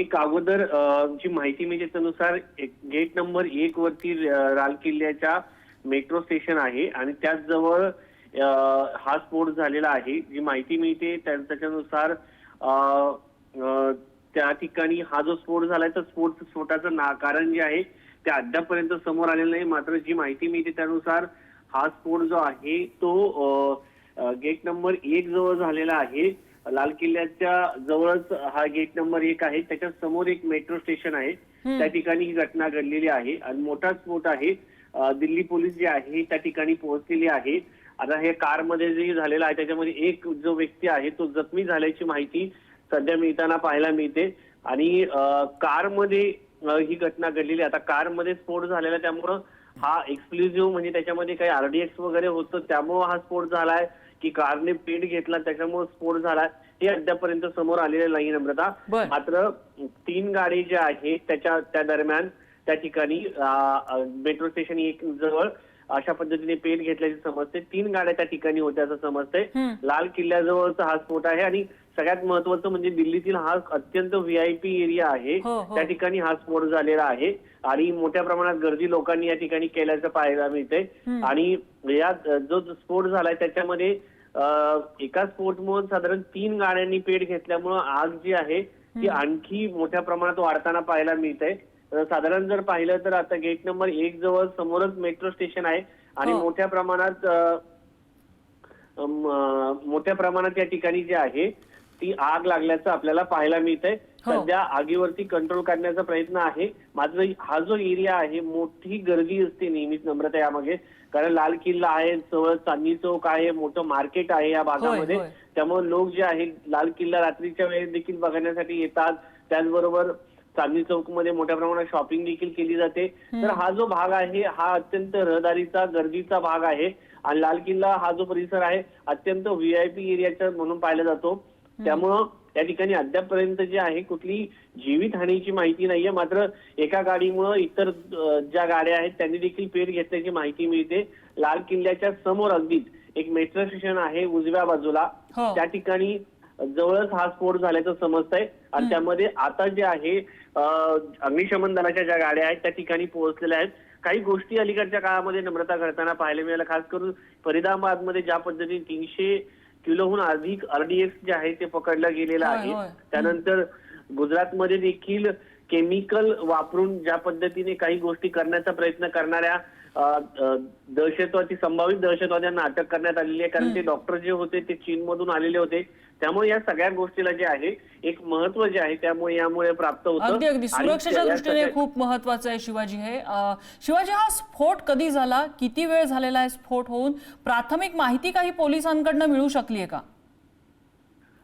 एक अगोदर जी माहिती मिळते त्यानुसार एक- गेट नंबर एक वरती राल लाल किल्ल्याच्या मेट्रो स्टेशन आहे आणि त्याच जवळ हा स्फोट झालेला आहे. जी माहिती मिळते त्याच्यानुसार त्या ठिकाणी हा जो स्फोट झालाय तर स्फोट स्फोटाचं ना कारण जे आहे ते अद्यापपर्यंत समोर आलेलं नाही. मात्र जी माहिती मिळते त्यानुसार हा स्फोट जो आहे तो गेट नंबर एक जवळ झालेला आहे. लाल किल्ल्याच्या जवळच हा गेट नंबर एक आहे. त्याच्यासमोर एक मेट्रो स्टेशन आहे. त्या ठिकाणी ही घटना घडलेली आहे. आणि मोठा स्फोट आहे. दिल्ली पोलीस जे आहे त्या ठिकाणी पोहोचलेली आहे. आता हे कारमध्ये जे झालेलं आहे त्याच्यामध्ये एक जो व्यक्ती आहे तो जखमी झाल्याची माहिती सध्या मिळताना पाहायला मिळते. आणि कारमध्ये ही घटना घडलेली आहे. आता कारमध्ये स्फोट झालेला त्यामुळं हा एक्सक्लुझिव्ह म्हणजे त्याच्यामध्ये काही आरडीएक्स वगैरे होतं त्यामुळं हा स्फोट झालाय. की कारने पेट घेतला त्याच्यामुळे स्फोट झालाय हे अद्यापर्यंत समोर आलेलं नाही नम्रता बर. मात्र तीन गाडी ज्या आहेत त्याच्या त्या दरम्यान त्या ठिकाणी मेट्रो स्टेशन एक जवळ अशा पद्धतीने पेट घेतल्याचे समजते तीन गाड्या त्या ठिकाणी होत्या असं समजतंय हम्म. लाल किल्ल्याजवळचा हा स्फोट आहे आणि सगळ्यात महत्वाचं म्हणजे दिल्लीतील हा अत्यंत व्हीआयपी एरिया आहे हो, हो. त्या ठिकाणी हा स्फोट झालेला आहे आणि मोठ्या प्रमाणात गर्दी लोकांनी या ठिकाणी केल्याचं पाहायला मिळतंय आणि या जो स्फोट झालाय त्याच्यामध्ये अं, एका स्फोटमुळे साधारण तीन गाड्यांनी पेट घेतल्यामुळं आग जी आहे ती आणखी मोठ्या प्रमाणात वाढताना पाहायला मिळतंय. तर साधारण जर पाहिलं तर आता गेट नंबर एक जवळ समोरच मेट्रो स्टेशन आहे आणि हो. मोठ्या प्रमाणात मोठ्या प्रमाणात या ठिकाणी जे आहे ती आग लागल्याचं आपल्याला पाहायला मिळतंय. हो. सध्या आगीवरती कंट्रोल करण्याचा प्रयत्न आहे. मात्र हा जो एरिया आहे मोठी गर्दी असते नेहमीच नम्रता यामागे. कारण लाल किल्ला आहे जवळ चांदणी चौक आहे मोठं मार्केट आहे या भागामध्ये. होय. त्यामुळे लोक जे आहे लाल किल्ला रात्रीच्या वेळेत देखील बघण्यासाठी येतात. त्याचबरोबर चांदणी चौकमध्ये मोठ्या प्रमाणात शॉपिंग देखील केली जाते. तर हा जो भाग आहे हा अत्यंत रहदारीचा गर्दीचा भाग आहे. आणि लाल किल्ला हा जो परिसर आहे अत्यंत व्हीआयपी एरियाचा म्हणून पाहिला जातो. त्यामुळं त्या ठिकाणी अद्यापपर्यंत जे आहे कुठली जीवित हानीची माहिती नाहीये. मात्र एका गाडीमुळं इतर ज्या गाड्या आहेत त्यांनी देखील पेट घेतल्याची माहिती मिळते. लाल किल्ल्याच्या समोर अगदीच एक मेट्रो स्टेशन आहे उजव्या बाजूला. हो. त्या ठिकाणी जवळच हा स्फोट झाल्याचं समजतंय. आणि त्यामध्ये आता जे आहे अ, अग्निशमन दलाच्या ज्या गाड्या आहेत त्या ठिकाणी पोहोचलेल्या आहेत. काही गोष्टी अलीकडच्या काळामध्ये नम्रता घडताना पाहायला मिळाल्या. खास करून फरीदाबादमध्ये ज्या पद्धतीने तीनशे किलोहून अधिक आरडीएक्स जे आहे ते पकडलं गेलेलं आहे. त्यानंतर गुजरातमध्ये देखील केमिकल वापरून ज्या पद्धतीने काही गोष्टी करण्याचा प्रयत्न करणाऱ्या दहशतवादी संभावित दहशतवाद्यांना अटक करण्यात आलेली आहे. कारण ते डॉक्टर जे होते ते चीनमधून आलेले होते. त्यामुळे या सगळ्या गोष्टीला जे आहे एक महत्त्व जे आहे त्यामुळे यामुळे प्राप्त होतं. अगदी अगदी. सुरक्षेच्या दृष्टीने खूप महत्वाचं आहे शिवाजी हे. शिवाजी हा स्फोट कधी झाला? किती वेळ झालेला आहे स्फोट होऊन? प्राथमिक माहिती काही पोलिसांकडनं मिळू शकली आहे का?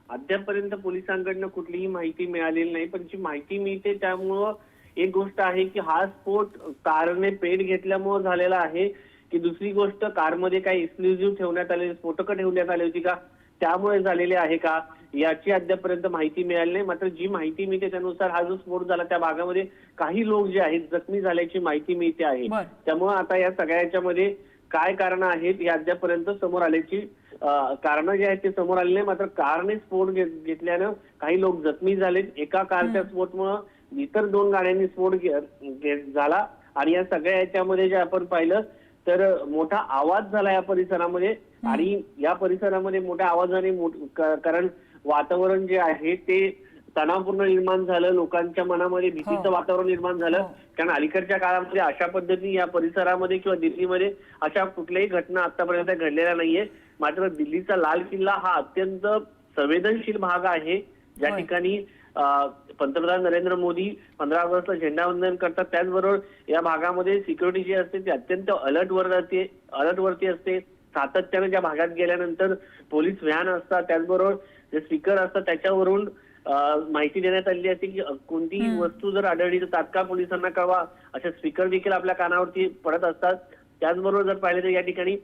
अद्यापपर्यंत पोलिसांकडनं कुठलीही माहिती मिळालेली नाही. पण जी माहिती मिळते त्यामुळं एक गोष्ट आहे की हा स्फोट कारने पेट घेतल्यामुळं झालेला आहे की दुसरी गोष्ट कारमध्ये काही एक्सक्लुझिव्ह ठेवण्यात आलेली स्फोटकं ठेवण्यात आली होती का? त्यामुळे झालेले आहे का? याची अद्यापपर्यंत माहिती मिळाली नाही. मात्र जी माहिती मिळते त्यानुसार हा जो स्फोट झाला त्या भागामध्ये काही लोक जे आहेत जखमी झाल्याची माहिती मिळते आहे. त्यामुळे आता या सगळ्या याच्यामध्ये काय कारण आहेत हे अद्यापर्यंत समोर आल्याची कारण जे आहेत ते समोर आले नाही. मात्र कारने स्फोट घेत- घेतल्यानं काही लोक जखमी झालेत. एका कारच्या स्फोटमुळं इतर दोन गाड्यांनी स्फोट झाला. आणि या सगळ्या याच्यामध्ये जे आपण पाहिलं तर मोठा आवाज झाला या परिसरामध्ये. आणि या परिसरामध्ये मोठ्या आवाजाने कारण वातावरण जे आहे ते तणावपूर्ण निर्माण झालं. लोकांच्या मनामध्ये भीतीचं हो. वातावरण निर्माण झालं. हो. कारण अलीकडच्या काळामध्ये अशा पद्धती या परिसरामध्ये किंवा दिल्लीमध्ये अशा कुठल्याही घटना आतापर्यंत घडलेल्या नाहीये. मात्र दिल्लीचा लाल किल्ला हा अत्यंत संवेदनशील भाग आहे. ज्या. ठिकाणी पंतप्रधान नरेंद्र मोदी पंधरा ऑगस्टला झेंडावंदन करतात. त्याचबरोबर या भागामध्ये सिक्युरिटी जी असते ती अत्यंत अलर्ट वर असते अलर्ट वरती असते. सातत्याने ज्या भागात गेल्यानंतर पोलीस व्हॅन असतात. त्याचबरोबर जे स्पीकर असतात त्याच्यावरून माहिती देण्यात आलेली असते की कोणतीही वस्तू जर आढळली तर तात्काळ पोलिसांना कळवा. असे स्पीकर देखील आपल्या कानावरती पडत असतात. त्याचबरोबर जर पाहिलं तर या ठिकाणी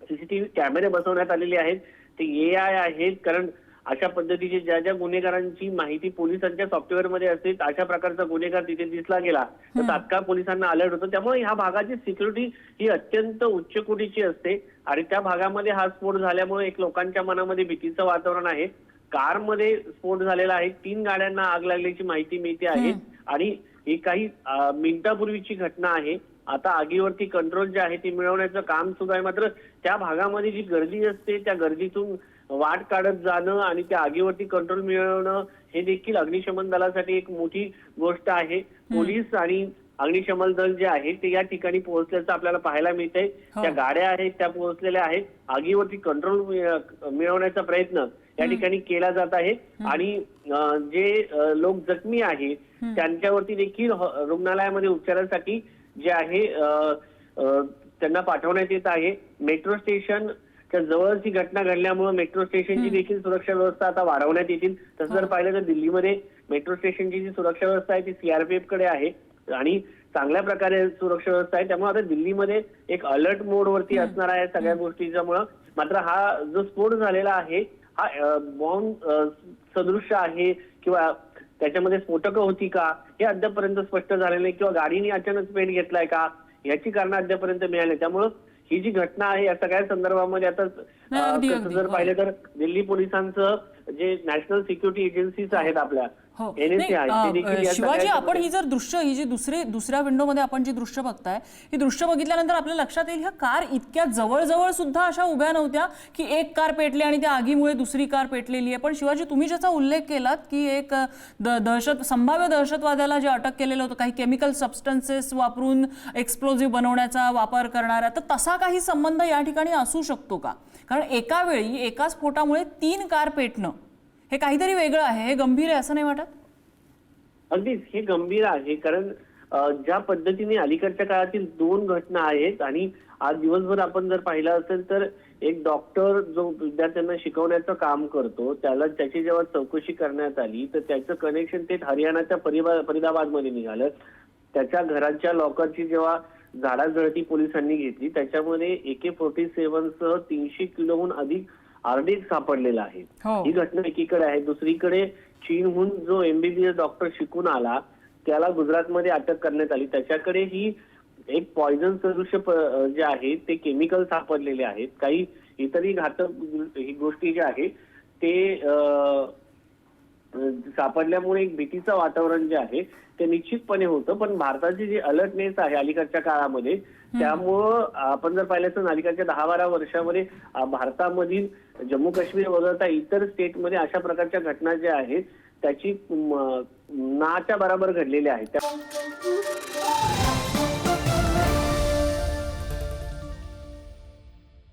सीसीटीव्ही कॅमेरे बसवण्यात आलेले आहेत. ते ए आय आहेत. कारण अशा पद्धतीचे ज्या ज्या गुन्हेगारांची माहिती पोलिसांच्या सॉफ्टवेअरमध्ये असते अशा प्रकारचा गुन्हेगार तिथे दिसला गेला तर तात्काळ पोलिसांना अलर्ट होतो. त्यामुळे ह्या भागाची सिक्युरिटी ही अत्यंत उच्च कोटीची असते. आणि त्या भागामध्ये हा स्फोट झाल्यामुळे एक लोकांच्या मनामध्ये भीतीचं वातावरण आहे. कारमध्ये स्फोट झालेला आहे. तीन गाड्यांना आग लागल्याची माहिती मिळते आहे. आणि ही काही मिनिटापूर्वीची घटना आहे. आता आगीवरती कंट्रोल जे आहे ते मिळवण्याचं काम सुरू आहे. मात्र त्या भागामध्ये जी गर्दी असते त्या गर्दीतून वाट काढत जाणं आणि त्या आगीवरती कंट्रोल मिळवणं हे देखील अग्निशमन दलासाठी एक मोठी गोष्ट आहे. पोलीस आणि अग्निशमन दल जे आहे ते या ठिकाणी पोहोचल्याचं आपल्याला पाहायला मिळतंय. हो. त्या गाड्या आहेत त्या पोहोचलेल्या आहेत. आगीवरती कंट्रोल मिळवण्याचा प्रयत्न या ठिकाणी केला जात आहे. आणि जे लोक जखमी आहे त्यांच्यावरती देखील रुग्णालयामध्ये उपचारासाठी जे आहे त्यांना पाठवण्यात येत आहे. मेट्रो स्टेशन च्या जवळच ही घटना घडल्यामुळे मेट्रो स्टेशनची देखील सुरक्षा व्यवस्था आता वाढवण्यात येतील. तसं जर पाहिलं तर दिल्लीमध्ये मेट्रो स्टेशनची जी सुरक्षा व्यवस्था आहे ती सीआरपीएफकडे आहे आणि चांगल्या प्रकारे सुरक्षा व्यवस्था आहे. त्यामुळे आता दिल्लीमध्ये एक अलर्ट मोड वरती असणार आहे सगळ्या गोष्टीच्यामुळं. मात्र हा जो स्फोट झालेला आहे हा बॉम्ब सदृश्य आहे किंवा त्याच्यामध्ये स्फोटकं होती का हे अद्यापपर्यंत स्पष्ट झालेलं नाही. किंवा गाडीने अचानक पेट घेतलाय का याची कारण अद्यापर्यंत मिळाली. त्यामुळं ही जी घटना आहे या सगळ्या संदर्भामध्ये आता. जर हो. पाहिलं तर दिल्ली पोलिसांचं जे नॅशनल सिक्युरिटी एजन्सीज आहेत आपल्या हो. शिवाजी आपण ही जर दृश्य ही जी दुसरी दुसऱ्या विंडोमध्ये आपण जी दृश्य बघताय ही दृश्य बघितल्यानंतर आपल्या लक्षात येईल ह्या कार इतक्या जवळ सुद्धा अशा उभ्या नव्हत्या की एक कार पेटली आणि त्या आगीमुळे दुसरी कार पेटलेली आहे. पण शिवाजी तुम्ही ज्याचा उल्लेख केलात की एक दहशत संभाव्य दहशतवाद्याला जे अटक केलेलं होतं काही केमिकल सबस्टन्सेस वापरून एक्सप्लोजिव्ह बनवण्याचा वापर करणाऱ्या तर तसा काही संबंध या ठिकाणी असू शकतो का? कारण एका वेळी एका स्फोटामुळे तीन कार पेटणं हे काहीतरी वेगळं आहे हे गंभीर आहे असं नाही वाटत? अगदीच हे गंभीर आहे कारण ज्या पद्धतीने अलीकडच्या काळातील दोन घटना आहेत आणि आज दिवसभर आपण जर पाहिलं असेल तर एक डॉक्टर जो विद्यार्थ्यांना शिकवण्याचं काम करतो त्याला त्याची जेव्हा चौकशी करण्यात आली तर त्याचं कनेक्शन ते हरियाणाच्या फरीबा- फरीदाबादमध्ये निघालं. त्याच्या घराच्या लॉकरची जेव्हा झाडाझडती पोलिसांनी घेतली त्याच्यामध्ये एके फोर्टी सेव्हन सह तीनशे किलोहून अधिक आरडीएक्स सापडलेला आहे. हो. ही घटना एकीकडे आहे. दुसरीकडे चीनहून जो एमबीबीएस डॉक्टर शिकून आला त्याला गुजरातमध्ये अटक करण्यात आली. त्याच्याकडे ही एक पॉइझन सदृश्य जे आहे ते केमिकल सापडलेले आहेत. काही इतरही घातक ही गोष्टी ज्या आहेत ते सापडल्यामुळे एक भीतीचं वातावरण जे आहे ते निश्चितपणे होतं. पण भारताची जी अलर्टनेस आहे अलीकडच्या काळामध्ये त्यामुळं आपण जर पाहिलं तर अलीकडच्या दहा बारा वर्षामध्ये भारतामधील जम्मू काश्मीर वगळता इतर स्टेटमध्ये अशा प्रकारच्या घटना ज्या आहेत त्याची नाच्या बरोबर घडलेल्या आहेत. त्या